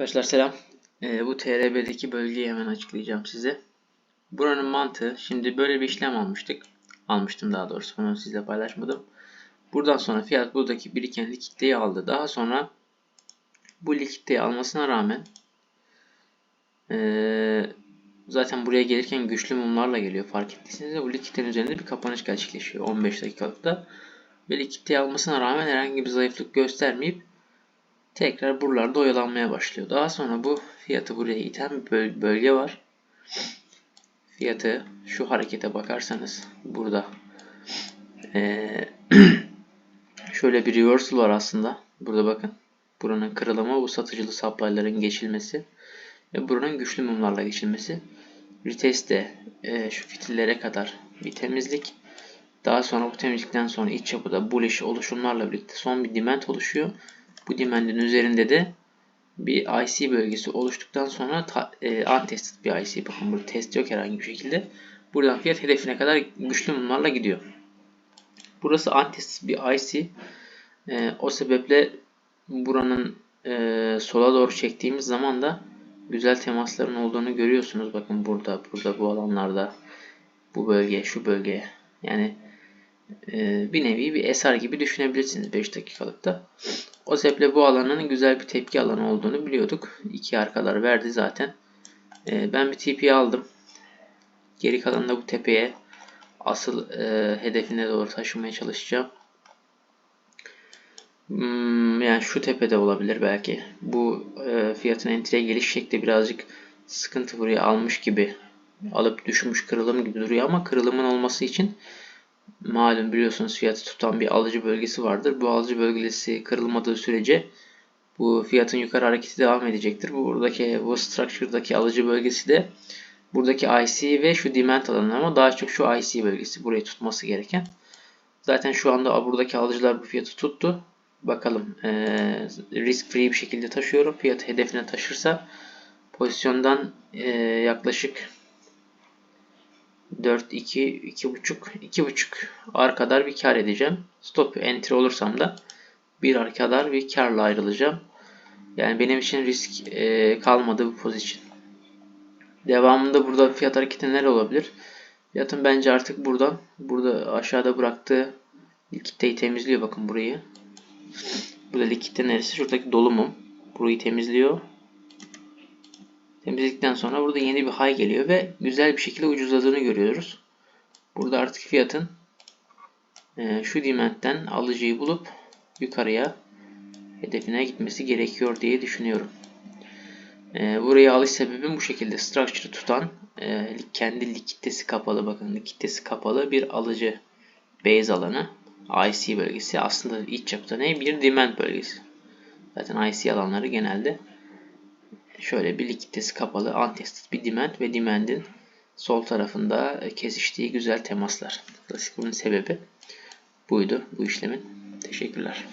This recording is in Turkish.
Arkadaşlar selam. Ee, bu TRB'deki bölgeyi hemen açıklayacağım size. Buranın mantığı, şimdi böyle bir işlem almıştık. Almıştım daha doğrusu, onu sizle paylaşmadım. Buradan sonra fiyat buradaki biriken likiditeyi aldı. Daha sonra bu likiditeyi almasına rağmen ee, zaten buraya gelirken güçlü mumlarla geliyor fark ettiyseniz de bu likiditenin üzerinde bir kapanış gerçekleşiyor 15 dakikalıkta. Ve likiditeyi almasına rağmen herhangi bir zayıflık göstermeyip tekrar buralarda oyalanmaya başlıyor. Daha sonra bu fiyatı buraya iten bir bölge var. Fiyatı şu harekete bakarsanız burada ee, şöyle bir reversal var aslında. Burada bakın. Buranın kırılımı bu satıcılı supply'ların geçilmesi ve buranın güçlü mumlarla geçilmesi. Retest'te e, şu fitillere kadar bir temizlik. Daha sonra bu temizlikten sonra iç yapıda bullish oluşumlarla birlikte son bir demand oluşuyor. Bu dimendin üzerinde de bir IC bölgesi oluştuktan sonra ta, e, untested bir IC. Bakın burada test yok herhangi bir şekilde. Buradan fiyat hedefine kadar güçlü mumlarla gidiyor. Burası untested bir IC. E, o sebeple buranın e, sola doğru çektiğimiz zaman da güzel temasların olduğunu görüyorsunuz. Bakın burada, burada bu alanlarda, bu bölge, şu bölge. Yani bir nevi bir eser gibi düşünebilirsiniz 5 dakikalıkta. O sebeple bu alanın güzel bir tepki alanı olduğunu biliyorduk. 2 arkalar verdi zaten. E, ben bir TP aldım. Geri kalan da bu tepeye asıl e, hedefine doğru taşımaya çalışacağım. Hmm, yani şu tepede olabilir belki. Bu e, fiyatın entry'e geliş şekli birazcık sıkıntı buraya almış gibi. Alıp düşmüş kırılım gibi duruyor ama kırılımın olması için malum biliyorsunuz fiyatı tutan bir alıcı bölgesi vardır. Bu alıcı bölgesi kırılmadığı sürece bu fiyatın yukarı hareketi devam edecektir. Bu buradaki bu structure'daki alıcı bölgesi de buradaki IC ve şu demand alanı ama daha çok şu IC bölgesi burayı tutması gereken. Zaten şu anda buradaki alıcılar bu fiyatı tuttu. Bakalım e, risk free bir şekilde taşıyorum. Fiyatı hedefine taşırsa pozisyondan e, yaklaşık 4, 2, 2.5, 2.5 ar kadar bir kar edeceğim. Stop entry olursam da bir ar kadar bir karla ayrılacağım. Yani benim için risk e, kalmadı bu pozisyon. Devamında burada fiyat hareketi nere olabilir? Fiyatın bence artık buradan, burada aşağıda bıraktığı likiditeyi temizliyor. Bakın burayı. Burada likitte neresi? Şuradaki dolumum. Burayı temizliyor. Temizledikten sonra burada yeni bir high geliyor ve güzel bir şekilde ucuzladığını görüyoruz. Burada artık fiyatın e, şu dimentten alıcıyı bulup yukarıya hedefine gitmesi gerekiyor diye düşünüyorum. E, buraya alış sebebim bu şekilde structure tutan e, kendi likiditesi kapalı bakın likiditesi kapalı bir alıcı base alanı IC bölgesi aslında iç yapıda ne bir demand bölgesi. Zaten IC alanları genelde şöyle bir likiditesi kapalı untested bir demand ve demand'in sol tarafında kesiştiği güzel temaslar. Klasik bunun sebebi buydu bu işlemin. Teşekkürler.